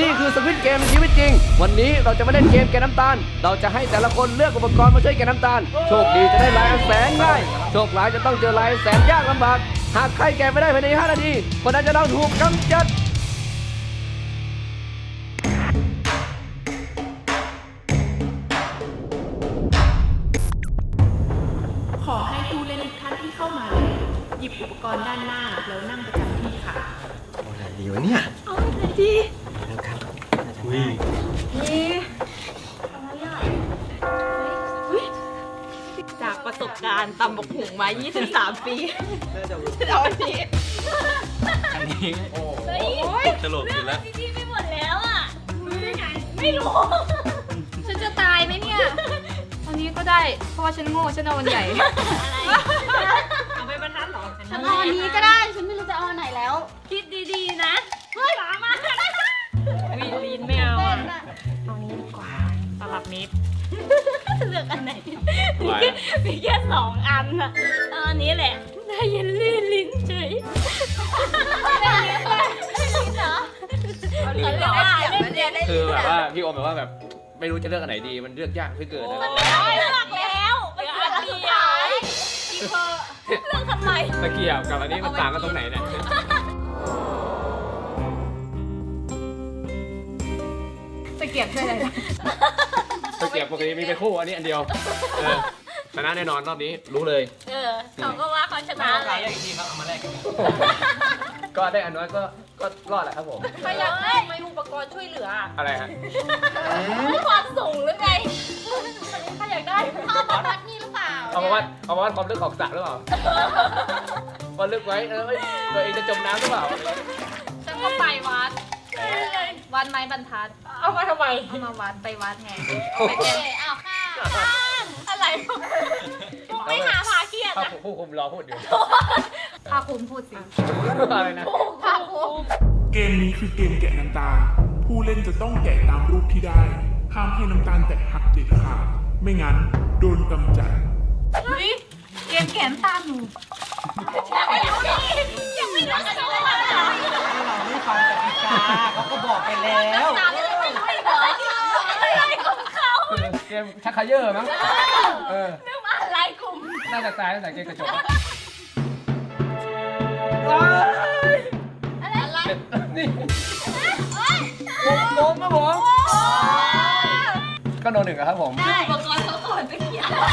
นี่คือสวิตเกมในชีวิตจริง วันนี้เราจะมาเล่นเกมแกะน้ำตาล เราจะให้แต่ละคนเลือกอุปกรณ์มาช่วยแกะน้ำตาล โชคดีจะได้ลายอันแสนง่าย โชคร้ายจะต้องเจอลายอันแสนยากลำบาก หากใครแกะไม่ได้ภายใน 5 นาที คนนั้นจะต้องถูกกำจัดขอให้ผู้เล่นทุกท่านที่เข้ามา หยิบอุปกรณ์ด้านหน้าแล้วนั่งประจำที่ค่ะ อะไรดีวะเนี่ย เอาไหนดี อุ้ยจากประสบการณ์ตำบกหุงมา 23 ปีเอาอันนี้อันนี้เฮ้ยตลกอยู่แล้วพี่ไม่หมดแล้วอะรู้ได้ไงไม่รู้ฉันจะตายไหมเนี่ยอันนี้ก็ได้เพราะว่าฉันโง่ฉันเอาอันใหญ่เอาไปบรรทัดเหรอฉันเอาอันนี้ก็ได้ฉันไม่รู้จะเอาอันไหนแล้ว คิดดีๆนะ ตลับนิดเลือกอันไหนมีแค่มีแค่สองอันอะเอาอันนี้แหละ ได้ยินลื่นลิ้นเฉยได้ยินลิ้นเหรอเอาลิ้นเหรอเล่นเดียวเล่นคือแบบว่าพี่โอมแบบว่าแบบไม่รู้จะเลือกอันไหนดีมันเลือกยากพี่เกิดนะเลือกแล้วไปเลือกอันสุดท้ายอีเพอเลือกทำไมตะเกียบกับอันนี้มันต่างกันตรงไหนเนี่ยตะเกียบช่วยอะไร นะตะเกียบปกติมีเป็นคู่อันนี้อันเดียวเออชนะแน่นอนรอบนี้รู้เลย เออเขาก็ว่าเขาชนะแหละอีกทีครับเอามาแลกกันก็ได้อันน้อยก็ก็รอดแหละครับผมใครอยากได้ไม่อุปกรณ์ช่วยเหลืออะไรฮะความสูงหรือไงใครอยากได้พ่อมาวัดนี่หรือเปล่าเอามาวัดเอามาวัดความลึกของสระหรือเปล่าว่าลึกไว้เออไม่ตัวเองจะจมน้ำหรือเปล่า ฉันก็ไปวัด วัดไม้บรรทัด เอามาทำไมเอามาวัดไปวัดไงไปเก็บอ้าวค่ะอะไรไม่หาพาเครียดถ้านะผู้คุมรอพูดอยู่พาคุณพูดสิอะไรนะพาคุณเกมนี้คือเกมแกะน้ำตาล ผู้เล่นจะต้องแกะตามรูปที่ได้ ห้ามให้น้ำตาลแตกหักเด็ดขาดไม่งั้นโดนกำจัดเฮ้ยเกมแขนตามหนูยังไม่รู้ดิยังไม่รู้ เขาก็บอกไปแล้วตามยังไม่รู้เหรออะไรของเขาเกมชักเขยอร์มั้งเออเรื่องอะไรกลุ่มน่าจะตายตั้งแต่เกมกระจกอะไรนี่ผมผมครับผมก็โดนหนึ่งอะครับผมได้อุปกรณ์เขาก่อนตะเกียบอะ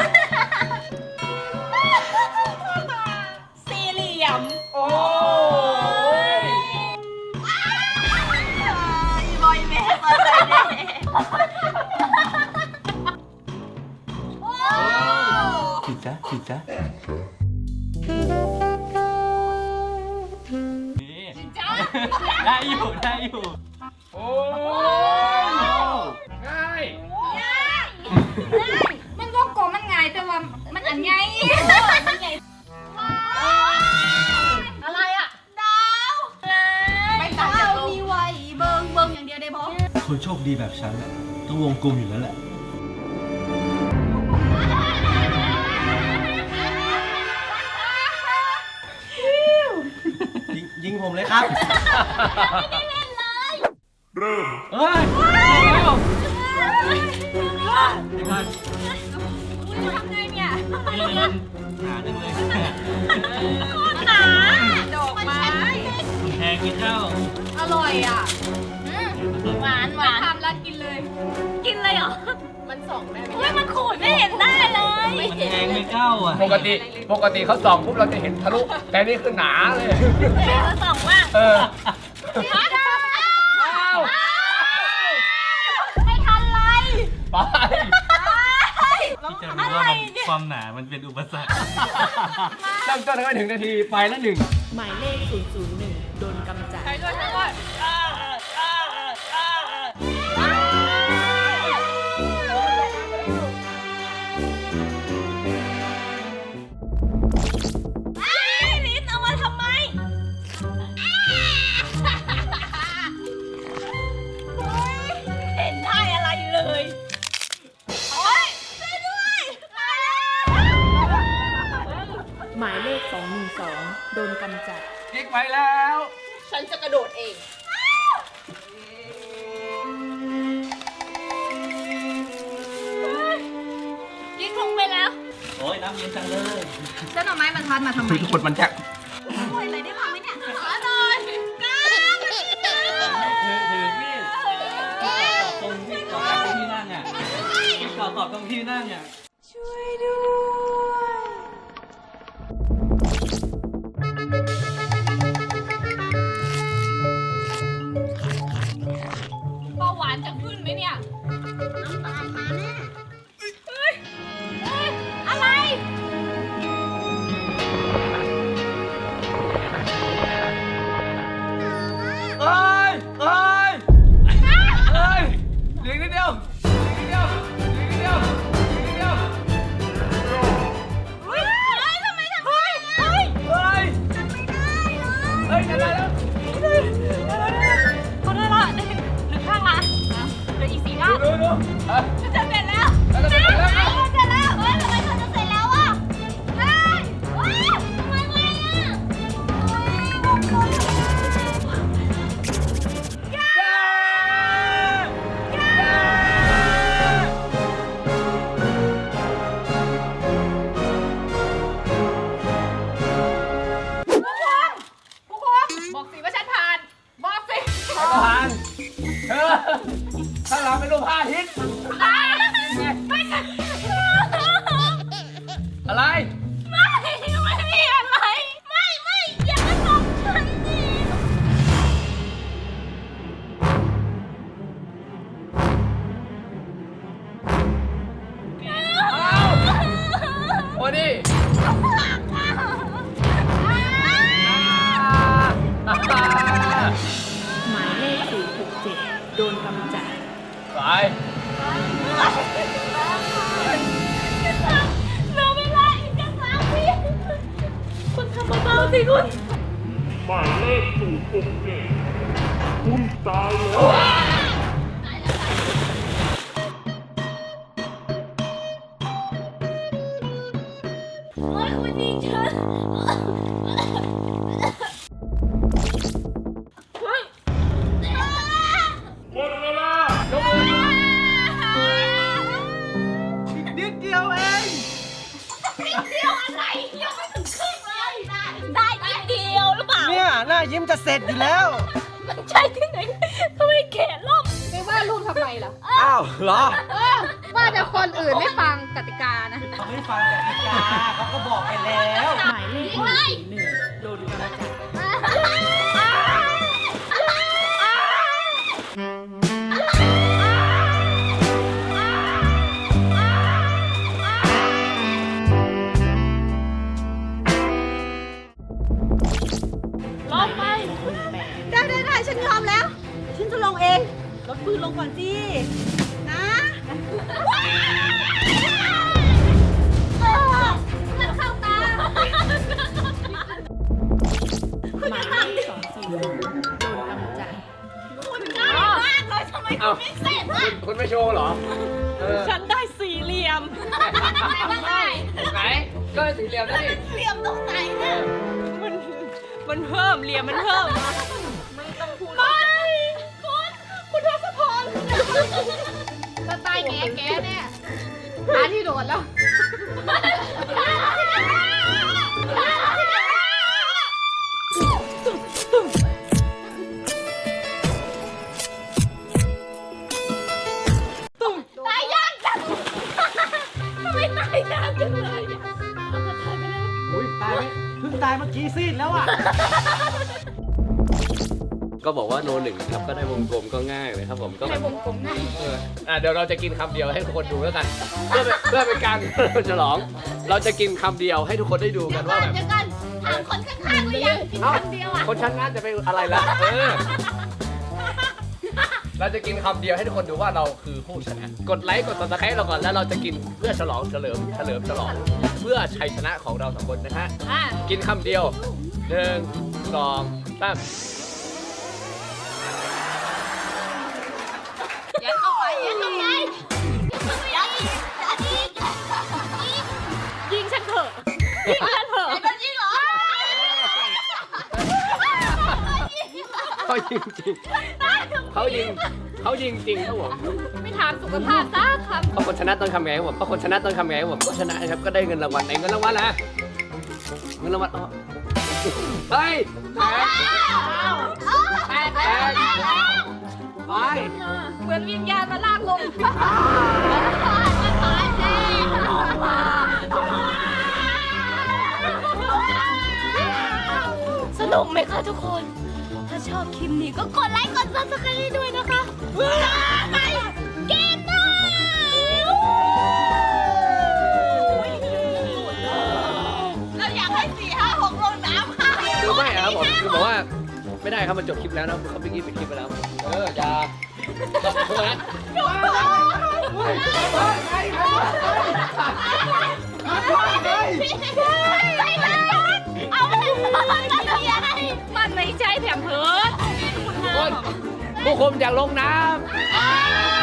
นเห็นนะสี่เหลี่ยม โอ้ยอีบอยแม่มาเลยโอ้ผิดจ้ะผิดจ้ะนี่ได้อยู่ ได้อยู่ อันไงอะไรอะ ดาวไม่ต่างจากโลกมีไว้เบิงเบิงอย่างเดียวได้พอคนโชคดีแบบฉันน่ะต้องวงกลมอยู่แล้วแหละ ยิงยิงผมเลยครับเริ่มเฮ้ย ทำไงเนี่ยนี่เงินหาจังเลยหนาดอกไม้ แพงไม่เข้าอร่อยอะหวานหวานทำแล้วกินเลย กินเลยเหรอ มันส่องได้ไหมเฮ้ยมันขูดไม่เห็นได้เลยมันแพงไม่เข้าอะปกติปกติเขาส่องปุ๊บเราจะเห็นทะลุ แต่นี่คือหนาเลยเห็นแล้วสองว่าเอออ้าวอ้าวไม่ทันไร ไปที่ จะรู้ว่ามันความหนา มันเป็นอุปสรรคเริ่มต้นกันไม่ถึงนาที ไปแล้วหนึ่ง หมายเลข 001 โดนกำจัด ใช้ด้วยใช้ด้วยลิ้ สองโดนกำจัดคลิกไปแล้ว ฉันจะกระโดดเอง ยิงลงไปแล้วโอ้ยน้ำเย็นจังเลยแล้วหน่อไม้บรรทัดมาทำไมทุกคนมันจะช่วยอะไรได้บ้างไหมเนี่ยขอหน่อยกล้ามาที่เดิมถือถือมีดกอดตรงที่กอดตรงที่นั่งอะกอดตอบตรงที่นั่งอะ โดนกำจัดไปเหลือเวลาอีกแค่สามวิคุณทำเบาๆสิคุณ หมายเลขศูนย์หกเจ็ดคุณตายแล้ว ยหน้ายิ้มจะเสร็จอยู่แล้ว มันใช่ที่ไหนทำไมเขตล่มไม่ว่าลูกทำไมล่ะ อ้าวเหรอเออ ว่าแต่คนอื่นไม่ฟังกติกานะ เขาไม่ฟังกติกาเขาก็บอกไปแล้ว หมายเลขหนึ่งสี่หนึ่งโดนกำจัด มันเพิ่มเหลี่ยมมันเพิ่มไม่ต้องพูดไม่คุณคุณทศพรสไตล์แกแกเนี่ยหาที่โดดแล้ว ตายเมื่อกี้ซีดแล้วอะ ก็บอกว่าโนหนึ่งครับก็ได้วงกลมก็ง่ายเลยครับผมก็ได้วงกลมง่ายเอออะเดี๋ยวเราจะกินคำเดียวให้ทุกคนดูแล้วกันเพื่อเป็นเพื่อเป็นการฉลอง เราจะกินคำเดียวให้ทุกคนได้ดูกันว่าแบบเดี๋ยวกันถามคนข้างๆหรือยังกินเอ้าคำเดียวอะคนชั้นน่าจะเป็นอะไรล่ะเออ เราจะกินคำเดียวให้ทุกคนดูว่าเราคือผู้ชนะ กดไลค์กดซับสไครต์เราก่อนแล้วเราจะกินเพื่อฉลองเฉลิมเฉลิมฉลอง เพื่อชัยชนะของเราสองคนนะฮะ อ่กินคำเดียวหนึ่งสองสามยัดเข้าไปยัดเข้าไปยัดอีกยัดอีกยัดอีกยิงฉันเถอะยิงฉันเถอะยิงเหรอยิงจริง ตายท เขายิงเขายิงจริงครับผมไม่ถามสุขภาพสักคำพอคนชนะต้องทำไงครับผมพอคนชนะต้องทำไงครับผมก็ชนะครับก็ได้เงินรางวัลในเงินรางวัลนะเงินรางวัลอ๋อเฮ้ยแตกแตกไปเหมือนวิญญาณมาลากลงสนุกไหมคะทุกคน ถ้าชอบคลิปนี้ก็กดไลค์ กด subscribe ให้ด้วยนะคะไปเกมหน้าเราอยากให้สี่ห้าหกลงน้ำค่ะคือไม่อะครับผมคือบอกว่าไม่ได้ครับมันจบคลิปแล้วนะเขาไปกี้ปิดคลิปไปแล้ว เอออย่าพวกนั้น ผู้คุมอยากลงน้ำ